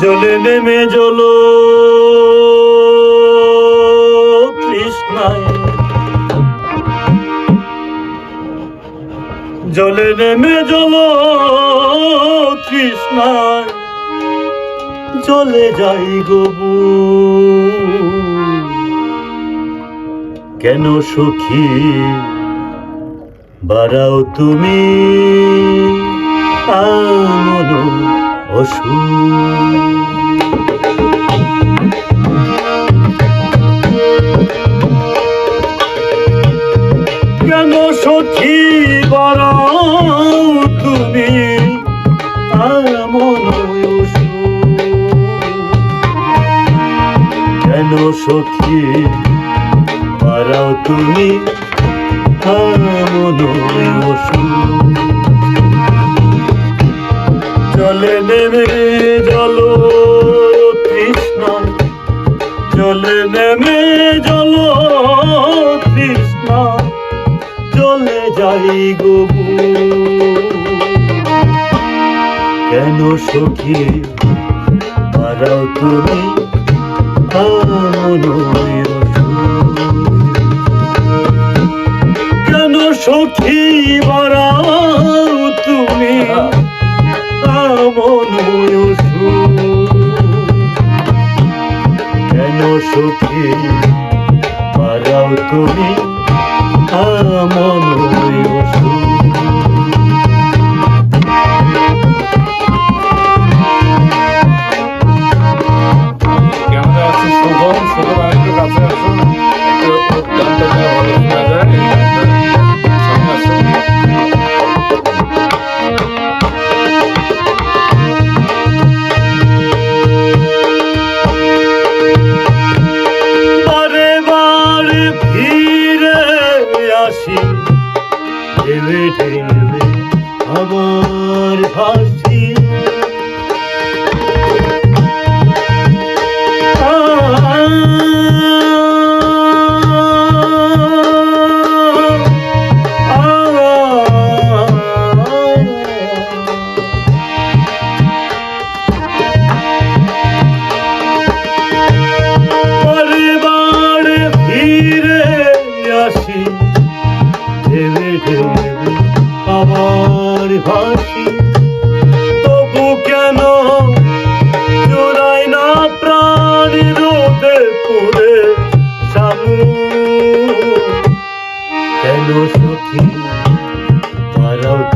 জলে নেমে জলো। তৃষ্ণায় জলে নেমে জলো তৃষ্ণায় চলে যাই গবু। কেন সুখী, বাড়াও তুমি। আমন অসুখ কেন সখী বাড়াও তুমি আমন কেন সখী বাড়াও তুমি আমন অসুখ চলে নেমে জল, কৃষ্ণ। চলে নেমে জল, কৃষ্ণ। চলে যাই গবু। কেন সখী পারাও তুমি কেন সখী বাড়াও তুমি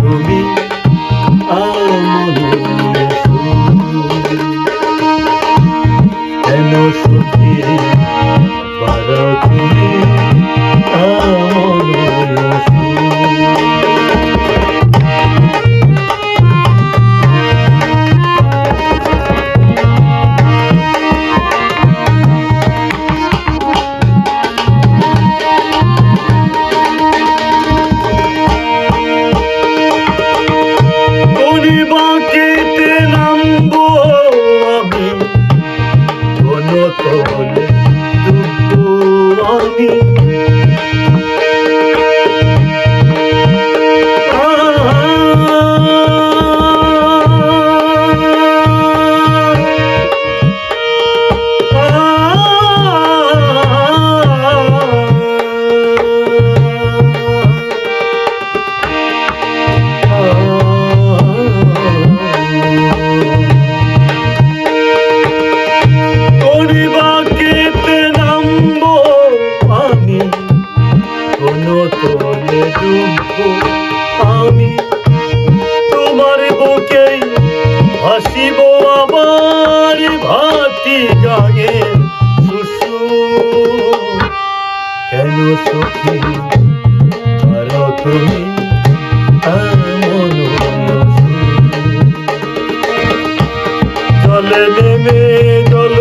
পারাও তুমি Thank you. তুমি চলে নেমে জল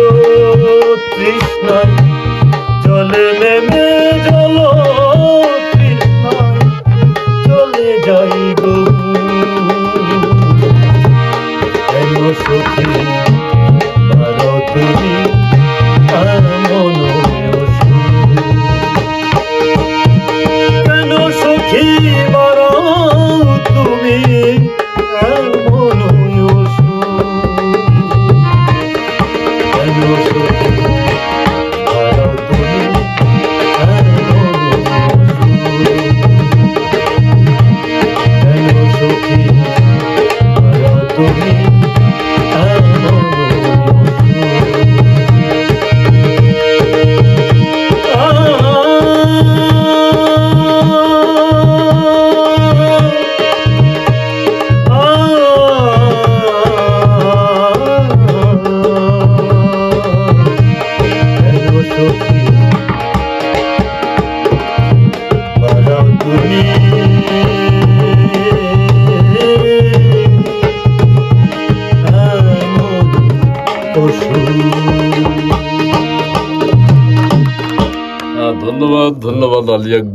তৃষ্ণায় চলে নেমে জল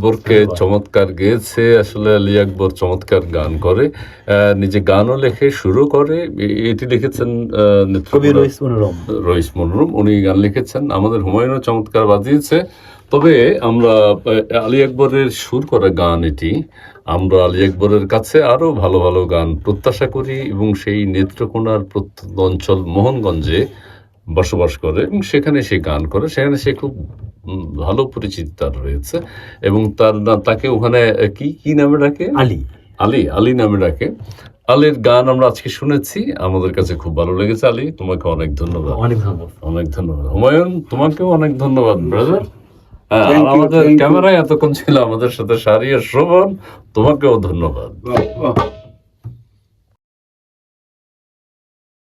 আকবরকে চমৎকার গেয়েছে। আসলে আলী আকবর চমৎকার গান করে। নিজে গানও লেখে শুরু করে। এটি লিখেছেন রইস মনোরম। উনি গান লিখেছেন। আমাদের হুমায়ুনও চমৎকার বাজিয়েছে। তবে আমরা আলী আকবরের সুর করা গান এটি। আমরা আলী আকবরের কাছে আরও ভালো ভালো গান প্রত্যাশা করি এবং সেই নেত্রকোনার প্রত্যন্ত অঞ্চল মোহনগঞ্জে বসবাস করে এবং সেখানে সে গান করে। সেখানে সে খুব ভালো পরিচিতি তার রয়েছে। এবং তার তাকে ওখানে কি কি নামে ডাকে? আলী। আলী আলী নামে ডাকে। আলীর গান আমরা আজকে শুনেছি আমাদের কাছে খুব ভালো লেগেছে আলী। তোমাকে অনেক ধন্যবাদ। অনেক ধন্যবাদ। অনেক ধন্যবাদ। হুমায়ুন তোমাকেও অনেক ধন্যবাদ ব্রাদার Thank আমাদের ক্যামেরায় এতক্ষণ ছিল আমাদের সাথে সারিয়া শোভন তোমাকেও ধন্যবাদ।